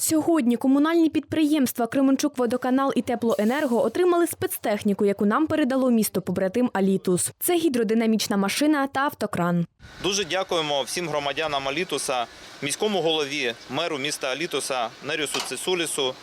Сьогодні комунальні підприємства Кременчук Водоканал і Теплоенерго отримали спецтехніку, яку нам передало місто побратим Алітус. Це гідродинамічна машина та автокран. Дуже дякуємо всім громадянам Алітуса, міському голові, меру міста Алітуса Нерюсу Цисулісу.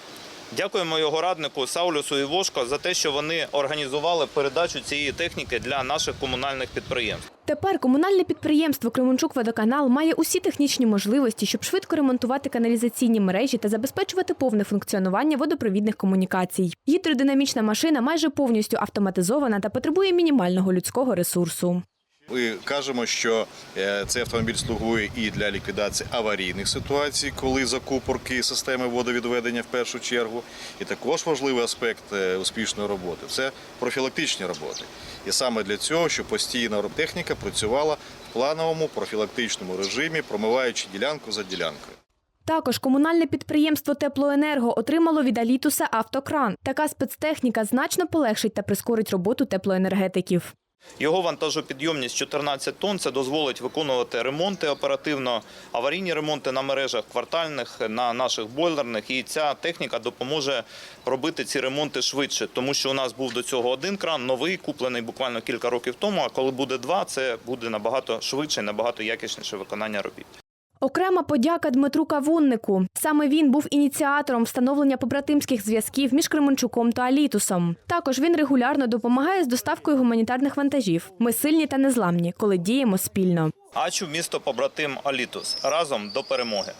Дякуємо його раднику Саулюсу Івошко за те, що вони організували передачу цієї техніки для наших комунальних підприємств. Тепер комунальне підприємство Кременчук Водоканал має усі технічні можливості, щоб швидко ремонтувати каналізаційні мережі та забезпечувати повне функціонування водопровідних комунікацій. Гідродинамічна машина майже повністю автоматизована та потребує мінімального людського ресурсу. Ми кажемо, що е, цей автомобіль слугує і для ліквідації аварійних ситуацій, коли закупорки системи водовідведення в першу чергу. І також важливий аспект е, успішної роботи це профілактичні роботи. І саме для цього, щоб постійна техніка працювала в плановому профілактичному режимі, промиваючи ділянку за ділянкою. Також комунальне підприємство Теплоенерго отримало від Алітуса автокран. Така спецтехніка значно полегшить та прискорить роботу теплоенергетиків. Його вантажопідйомність 14 тонн. Це дозволить виконувати ремонти оперативно, аварійні ремонти на мережах квартальних, на наших бойлерних. І ця техніка допоможе робити ці ремонти швидше, тому що у нас був до цього один кран, новий, куплений буквально кілька років тому. А коли буде два, це буде набагато швидше і набагато якісніше виконання робіт. Окрема подяка Дмитру Кавуннику. Саме він був ініціатором встановлення побратимських зв'язків між Кременчуком та Алітусом. Також він регулярно допомагає з доставкою гуманітарних вантажів. Ми сильні та незламні, коли діємо спільно. Ачу місто побратим Алітус разом до перемоги.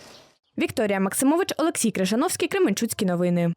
Вікторія Максимович, Олексій Крижановський, Кременчуцькі новини.